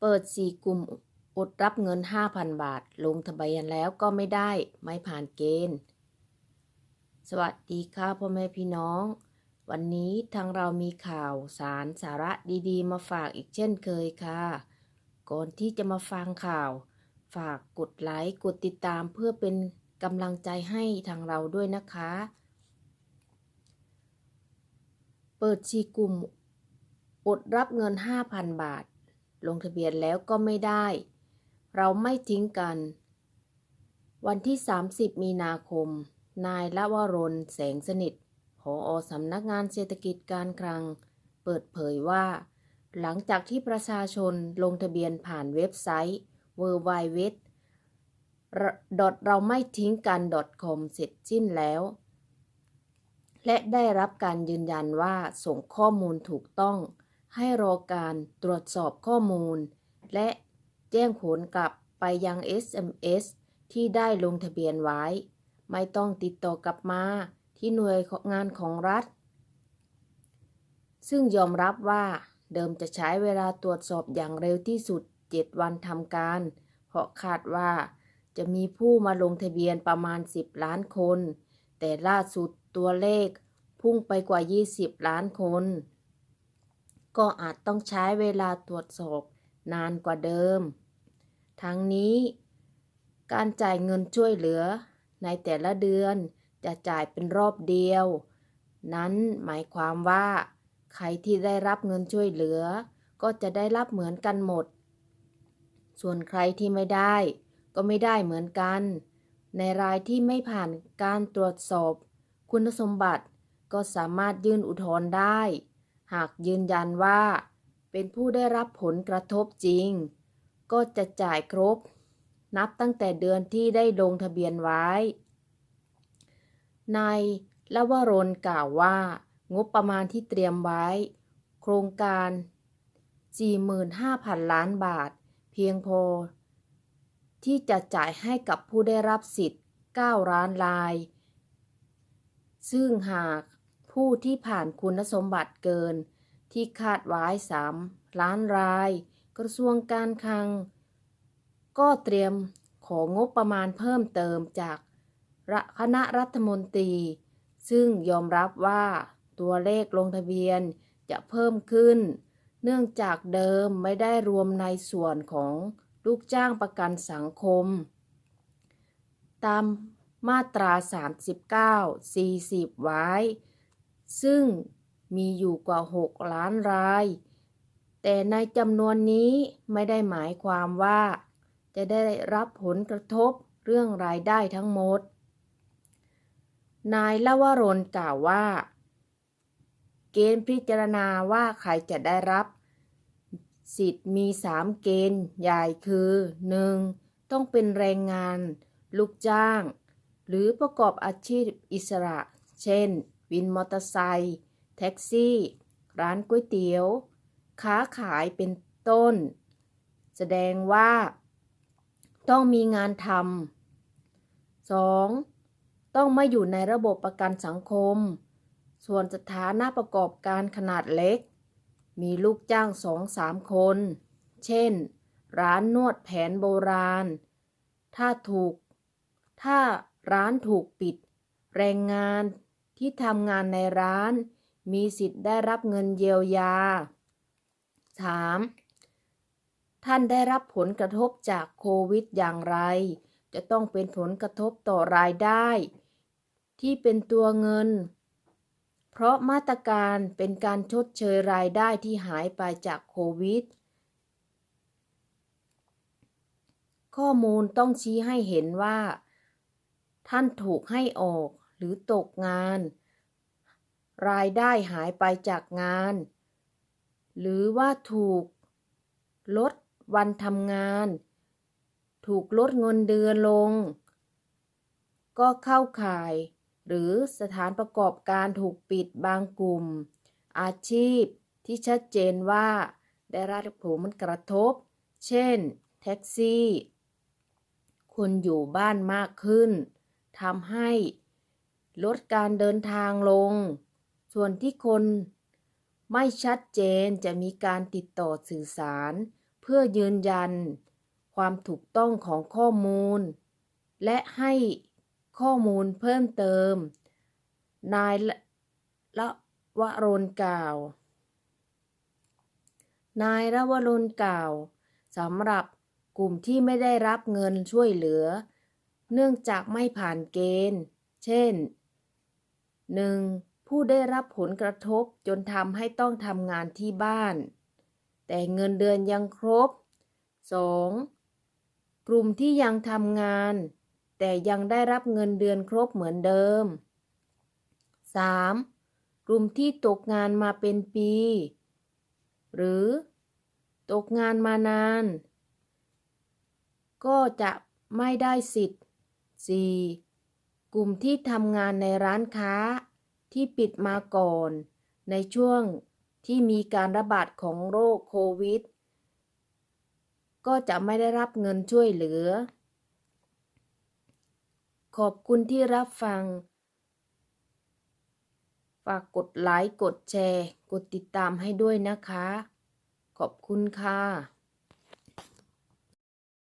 เปิด 4 กลุ่มอดรับเงิน 5,000 บาท ลงทะเบียนแล้วก็ไม่ได้ไม่ผ่านเกณฑ์ สวัสดีค่ะพ่อแม่พี่น้อง วันนี้ทางเรามีข่าวสารสาระดีๆ มาฝากอีกเช่นเคยค่ะ ก่อนที่จะมาฟังข่าว ฝากกดไลค์กดติดตามเพื่อเป็นกำลังใจให้ทางเราด้วยนะคะ เปิดชีกลุ่มอดรับเงิน 5,000 บาท ลงทะเบียนแล้วก็ไม่ได้ เราไม่ทิ้งกัน วันที่ 30 มีนาคม นายละวรนแสงสนิทผออสำนักงานเศรษฐกิจการคลัง เปิดเผยว่า หลังจากที่ประชาชนลงทะเบียนผ่านเว็บไซต์ w w w เราไม่ทิ้งกัน .com เสร็จสิ้นแล้ว และได้รับการยืนยันว่าส่งข้อมูลถูกต้อง ให้รอการตรวจสอบข้อมูล และแจ้งผลกลับไปยัง SMS ที่ได้ลงทะเบียนไว้ ไม่ต้องติดต่อกลับมาที่หน่วยงานของรัฐ ซึ่งยอมรับว่าเดิมจะใช้เวลาตรวจสอบอย่างเร็วที่สุด 7 วันทำการ เพราะคาดว่าจะมีผู้มาลงทะเบียนประมาณ 10 ล้านคน แต่ล่าสุดตัวเลขพุ่งไปกว่า 20 ล้านคน ก็อาจต้องใช้เวลาตรวจสอบนานกว่าเดิม ทั้งนี้ การจ่ายเงินช่วยเหลือ ในแต่ละเดือนจะจ่ายเป็นรอบเดียว นั้นหมายความว่า ใครที่ได้รับเงินช่วยเหลือ ก็จะได้รับเหมือนกันหมด ส่วนใครที่ไม่ได้ ก็ไม่ได้เหมือนกัน ในรายที่ไม่ผ่านการตรวจสอบ คุณสมบัติก็สามารถยื่นอุทธรณ์ได้ หากยืนยันว่าเป็นผู้ได้รับผลกระทบจริง ก็จะจ่ายครบ นับตั้งแต่เดือนที่ได้ลงทะเบียนไว้ ในละวรนกล่าวว่า งบประมาณที่เตรียมไว้ โครงการ 45,000 ล้านบาท เพียงพอ ที่จะจ่ายให้กับผู้ได้รับสิทธิ์ 9 ล้านราย ซึ่งหาก ผู้ที่ผ่านคุณสมบัติเกิน ที่คาดไว้ 3 ล้านราย กระทรวงการคลัง ก็เตรียมของบประมาณเพิ่มเติมจากคณะรัฐมนตรี ซึ่งยอมรับว่าตัวเลขลงทะเบียนจะเพิ่มขึ้น เนื่องจากเดิมไม่ได้รวมในส่วนของลูกจ้างประกันสังคม ตามมาตรา 39 40 ไว้ ซึ่งมีอยู่กว่า 6 ล้านราย แต่ในจำนวนนี้ไม่ได้หมายความว่า จะได้รับผลกระทบเรื่องรายได้ทั้งหมด นายละวรนกล่าวว่า เกณฑ์พิจารณาว่าใครจะได้รับ สิทธิ์มี 3 เกณฑ์ใหญ่คือ 1. ต้องเป็นแรงงาน ลูกจ้าง หรือประกอบอาชีพอิสระ เช่น วินมอเตอร์ไซค์แท็กซี่ ร้านก๋วยเตี๋ยว ค้าขายเป็นต้น แสดงว่า ต้องมีงานทำ 2. ต้องไม่อยู่ในระบบประกันสังคม ส่วนสถานะประกอบการขนาดเล็ก มีลูกจ้างสองสามคน เช่น ร้านนวดแผนโบราณ ถ้าถูก ถ้าร้านถูกปิด แรงงาน ที่ทำงานในร้าน มีสิทธิ์ได้รับเงินเยียวยา 3. ท่านได้รับผลกระทบจากโควิดอย่างไร จะต้องเป็นผลกระทบต่อรายได้ ที่เป็นตัวเงิน เพราะมาตรการเป็นการชดเชยรายได้ที่หายไปจากโควิดข้อมูลต้องชี้ให้เห็นว่า ท่านถูกให้ออก หรือตกงาน รายได้หายไปจากงาน หรือว่าถูกลดวันทำงาน ถูกลดเงินเดือนลง ก็เข้าข่าย หรือสถานประกอบการถูกปิดบางกลุ่ม อาชีพที่ชัดเจนว่า ได้รับผลกระทบ เช่น แท็กซี่ คนอยู่บ้านมากขึ้นทำให้ ลดการเดินทางลง ส่วนที่คนไม่ชัดเจนจะมีการติดต่อสื่อสาร เพื่อยืนยัน ความถูกต้องของข้อมูล และให้ข้อมูลเพิ่มเติม นายละละรนกล่าว นายละวรนกล่าวสำหรับกลุ่มที่ไม่ได้รับเงินช่วยเหลือ เนื่องจากไม่ผ่านเกณฑ์ เช่น 1. ผู้ได้รับผลกระทบจนทำให้ต้องทำงานที่บ้าน แต่เงินเดือนยังครบ 2. กลุ่มที่ยังทำงาน แต่ยังได้รับเงินเดือนครบเหมือนเดิม 3. กลุ่มที่ตกงานมาเป็นปี หรือ ตกงานมานาน ก็จะไม่ได้สิทธิ์ 4. กลุ่มที่ทำงานในร้านค้าที่ปิดมาก่อน ในช่วงที่มีการระบาดของโรคโควิด ก็จะไม่ได้รับเงินช่วยเหลือ ขอบคุณที่รับฟัง ฝากกดไลค์ กดแชร์ กดติดตามให้ด้วยนะคะ ขอบคุณค่ะ